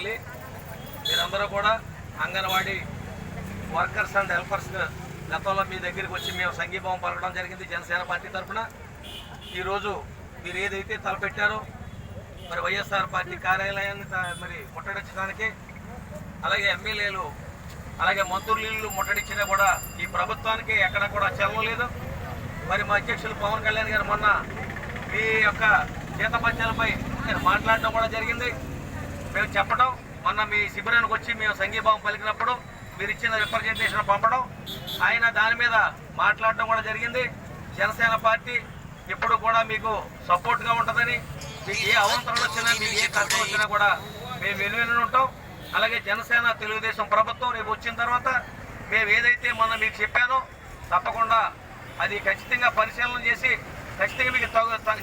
తల్లి మీరందరూ కూడా అంగన్వాడీ వర్కర్స్ అండ్ హెల్పర్స్ గతంలో మీ దగ్గరికి వచ్చి మేము సంఘీభావం పలకడం జరిగింది జనసేన పార్టీ తరఫున. ఈరోజు మీరు ఏదైతే తలపెట్టారో మరి వైఎస్ఆర్ పార్టీ కార్యాలయాన్ని త- మరి ముట్టడించడానికి అలాగే ఎమ్మెల్యేలు అలాగే మంత్రులు ముట్టడించినా కూడా ఈ ప్రభుత్వానికి ఎక్కడ కూడా చలనం లేదు. మరి మా అధ్యక్షులు పవన్ కళ్యాణ్ గారు మొన్న మీ యొక్క జీతపత్యాలపై నేను మాట్లాడడం కూడా జరిగింది. మేము చెప్పడం మొన్న మీ శిబిరానికి వచ్చి మేము సంఘీభావం పలికినప్పుడు మీరు ఇచ్చిన రిప్రజెంటేషన్ పంపడం ఆయన దాని మీద మాట్లాడడం కూడా జరిగింది. జనసేన పార్టీ ఎప్పుడు కూడా మీకు సపోర్ట్గా ఉంటుందని మీకు ఏ అవంతరాలు వచ్చినా మీకు ఏ కష్టం వచ్చినా కూడా మేము వెనువెను ఉంటాం. అలాగే జనసేన తెలుగుదేశం ప్రభుత్వం రేపు వచ్చిన తర్వాత మేము ఏదైతే మొన్న మీకు చెప్పానో తప్పకుండా అది ఖచ్చితంగా పరిశీలన చేసి ఖచ్చితంగా మీకు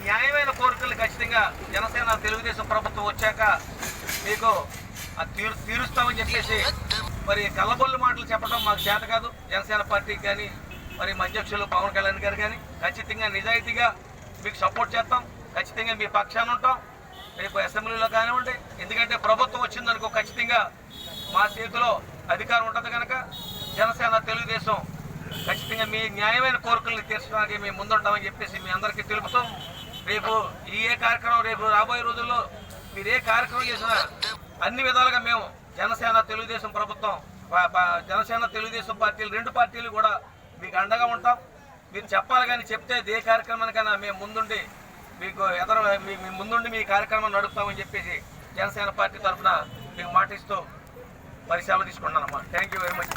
న్యాయమైన కోరికలు ఖచ్చితంగా జనసేన తెలుగుదేశం ప్రభుత్వం వచ్చాక మీకు తీరు తీరుస్తామని చెప్పేసి మరి కళ్ళబొల్లు మాటలు చెప్పడం మాకు చేత కాదు. జనసేన పార్టీకి కానీ మరి అధ్యక్షులు పవన్ కళ్యాణ్ గారు కానీ ఖచ్చితంగా నిజాయితీగా మీకు సపోర్ట్ చేస్తాం. ఖచ్చితంగా మీ పక్షాన ఉంటాం. రేపు అసెంబ్లీలో కానివ్వండి. ఎందుకంటే ప్రభుత్వం వచ్చిందనుకో ఖచ్చితంగా మా చేతిలో అధికారం ఉంటుంది కనుక జనసేన తెలుగుదేశం ఖచ్చితంగా మీ న్యాయమైన కోరికల్ని తీర్చడానికి మేము ముందుంటామని చెప్పేసి మీ అందరికీ తెలుపుతాం. రేపు ఈ ఏ కార్యక్రమం రేపు రాబోయే రోజుల్లో మీరు ఏ కార్యక్రమం చేసినా అన్ని విధాలుగా మేము జనసేన తెలుగుదేశం ప్రభుత్వం జనసేన తెలుగుదేశం పార్టీలు రెండు పార్టీలు కూడా మీకు అండగా ఉంటాం. మీరు చెప్పాలి కానీ చెప్తే ఏ కార్యక్రమానికైనా మేము ముందుండి మీకు ఎదర మీ ముందుండి మీ కార్యక్రమం నడుపుతామని చెప్పేసి జనసేన పార్టీ తరఫున మీకు మాటిస్తూ పరిశీలన తీసుకుంటానమ్మా థ్యాంక్ యూ వెరీ మచ్